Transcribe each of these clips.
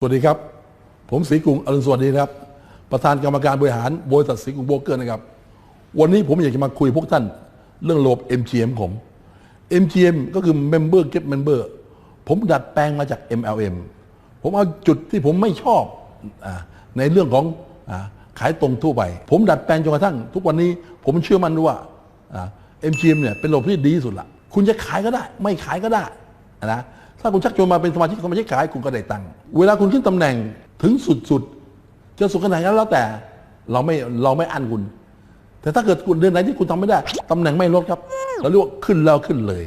สวัสดีครับ ผมศรีกรุงอรุณสวัสดีครับ ประธานกรรมการบริหารบริษัทศรีกรุงโบรกเกอร์นะครับ วันนี้ผมอยากจะมาคุยพวกท่านเรื่องระบบ MGM ผม MGM ก็คือ Member Get Member ผมดัดแปลงมาจาก MLM ผมเอาจุดที่ผมไม่ชอบอในเรื่องของอขายตรงทั่วไป ผมดัดแปลงจนกระทั่ง ทุกวันนี้ผมเชื่อมั่นว่าอ่า MGM เนี่ยเป็นระบบที่ดีที่สุดละคุณจะขายก็ได้ ไม่ขายก็ได้นะ ถ้าคุณชักชวนมาเป็นสมาชิกสมาชิกขายคุณก็ได้ตังค์เวลาคุณขึ้นตำแหน่งถึงสุดๆจะสุดขนาดนั้นแล้วแต่เราไม่เราไม่อันคุณ แต่ถ้าเกิดคุณเดือนไหนที่คุณทำไม่ได้ตำแหน่งไม่ลดครับเราเรียกว่าขึ้นแล้วขึ้นเลย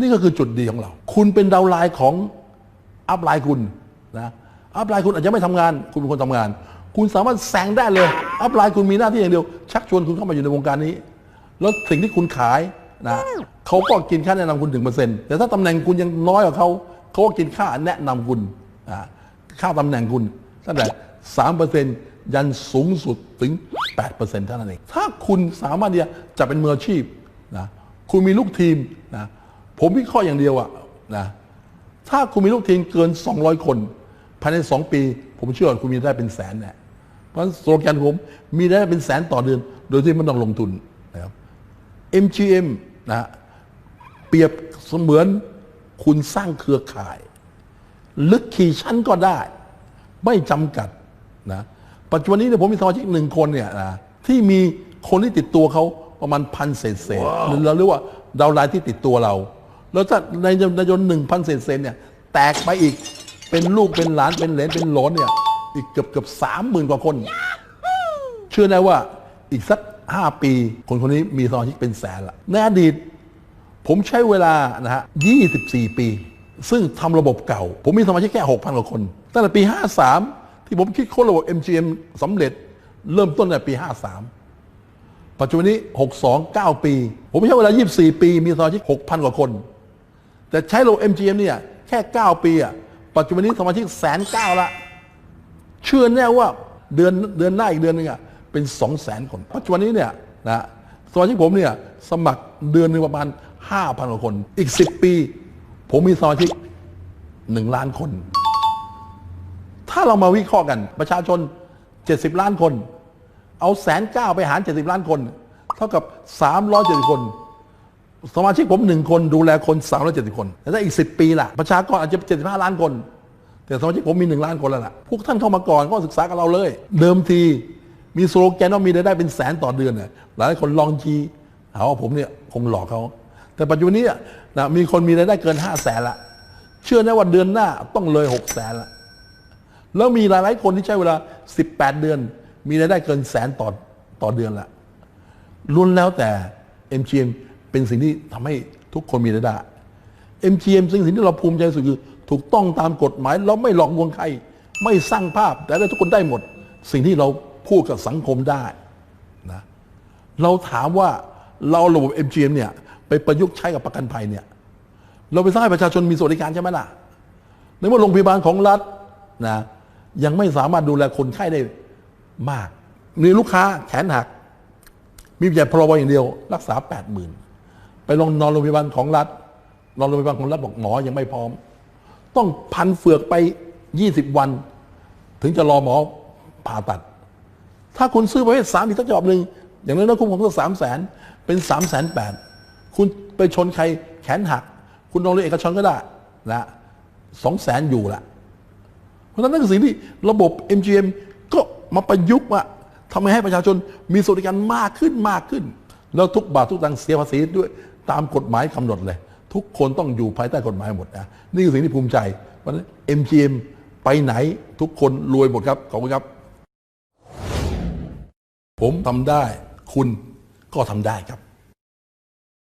นี่ก็คือจุดดีของเรา คุณเป็นดาวไลน์ของอัพไลน์คุณนะอัพไลน์คุณอาจจะไม่ทำงาน คุณเป็นคนทำงาน คุณสามารถแซงได้เลย อัพไลน์คุณมีหน้าที่อย่างเดียว ชักชวนคุณเข้ามาอยู่ในวงการนี้ แล้วสิ่งที่คุณขาย นะเขาก็กินค่าแนะนำคุณถึงเปอร์เซ็นต์แต่ถ้าตำแหน่งคุณยังน้อยกว่าเขาเขาก็กินค่าแนะนำคุณอ่าค่าตำแหน่งคุณตั้งแต่สามเปอร์เซ็นต์ยันสูงสุดถึงแปดเปอร์เซ็นต์เท่านั้นเองถ้าคุณสามารถที่จะเป็นมืออาชีพนะคุณมีลูกทีมนะผมวิเคราะห์อย่างเดียวอะนะถ้าคุณมีลูกทีมเกิน 200 คน ภายใน 2 ปี ผมเชื่อว่าคุณมีได้เป็นแสนแน่เพราะฉะนั้นสโลแกนผมมีได้เป็นแสนต่อเดือน โดยที่ไม่ต้องลงทุนนะครับ MGM นะฮะเปรียบเสมือนคุณสร้างเครือข่าย ลึกขี่ชั้นก็ได้ ไม่จำกัดนะปัจจุบันนี้เนี่ยผมมีสมาชิกหนึ่งคนเนี่ยนะที่มีคนที่ติดตัวเขาประมาณพันเศษเศษหรือเราเรียกว่าดาวน์ไลน์ที่ติดตัวเรา แล้วถ้าในในยนหนึ่งพันเศษเศษเนี่ยแตกไปอีกเป็นลูกเป็นหลานเป็นเหลนเป็นหลอนเนี่ยอีกเกือบเกือบสามหมื่นกว่าคน เชื่อได้ว่าอีกสัก ห้าปี คนคนนี้มีสมาชิกเป็นแสนละในอดีต ผมใช้เวลานะฮะ24 ปี ซึ่งทำระบบเก่า ผมมีสมาชิกแค่ 6,000กว่าคน ตั้งแต่ปี 53 ที่ผมคิดค้นระบบ MGM สำเร็จเริ่มต้นในปี 53 ปัจจุบันนี้ 62 9 ปี ผมใช้เวลา 24 ปี มีสมาชิก 6,000 กว่าคน แต่ใช้ระบบ MGM เนี่ยแค่ 9 ปีอะปัจจุบันนี้สมาชิกแสนเก้าละเชื่อแน่ว่าเดือนเดือนหน้าอีกเดือนหนึงอะ เป็นสองแสนคน ปัจจุบันนี้เนี่ยนะสมาชิกผมเนี่ยสมัครเดือนหนึ่งประมาณห้าพันกว่าคน อีกสิบปี ผมมีสมาชิกหนึ่งล้านคน ถ้าเรามาวิเคราะห์กันประชาชน 70 ล้านคน เอาแสนเก้าไปหาร 70 ล้านคน เท่ากับ 370 คน สมาชิกผมหนึ่งคนดูแลคน 370 คนแต่ถ้าอีก 10 ปีล่ะ ประชากรอาจจะ 75 ล้านคน แต่สมาชิกผมมีหนึ่งล้านคนแล้วล่ะ พวกท่านเข้ามาก่อนก็ศึกษากับเราเลย เดิมที มีสโลแกนว่ามีรายได้เป็นแสนต่อเดือนน่ะหลายคนลองจีหาว่าผมเนี่ยคงหลอกเขา แต่ปัจจุบันนี้นะมีคนมีรายได้เกิน5 0 0แสนละเชื่อแน่ว่าเดือนหน้าต้องเลย6 0แสนละแล้วมีหลายๆคนที่ใช้เวลา 18 เดือน มีรายได้เกินแสนต่อต่อเดือนละล้วนแล้วแต่ MGM เป็นสิ่งที่ทำให้ทุกคนมีรายได้ MGM สิ่งที่เราภูมิใจสุดคือ ถูกต้องตามกฎหมาย เราไม่หลอกลวงใคร ไม่สร้างภาพ แต่ได้ทุกคนได้หมด สิ่งที่เรา พูดกับสังคมได้นะเราถามว่าเราเอาระบบ MGM เนี่ยไปประยุกต์ใช้กับประกันภัยเนี่ยเราไปสร้างประชาชนมีสวัสดิการใช่ไหมล่ะในเมื่อโรงพยาบาลของรัฐนะยังไม่สามารถดูแลคนไข้ได้มาก มีลูกค้าแขนหัก มีแต่พรบอย่างเดียว รักษา 8 0,000ไปลงนอนโรงพยาบาลของรัฐ นอนโรงพยาบาลของรัฐบอกหมอยังไม่พร้อม ต้องพันเฟือกไป 20 วัน ถึงจะรอหมอผ่าตัด ถ้าคุณซื้อประเภทสามอีกสักจอบหนึ่งอย่างนั้นนะคุ้มครองสักสามแสนเป็นสามแสนแปดคุณไปชนใครแขนหัก คุณนอนโรงเอกชนก็ได้นะสองแสนอยู่ละเพราะฉะนั้นนั่นคือสิ่งที่ระบบ MGM ก็มาประยุกต์ว่าทำให้ประชาชนมีสวัสดิการมากขึ้นมากขึ้น แล้วทุกบาททุกตังเสียภาษีด้วยตามกฎหมายกำหนดเลย ทุกคนต้องอยู่ภายใต้กฎหมายหมดนะนี่คือสิ่งที่ภูมิใจเพราะฉะนั้น MGM ไปไหนทุกคนรวยหมดครับขอบคุณครับ ผมทำได้ คุณก็ทำได้ครับ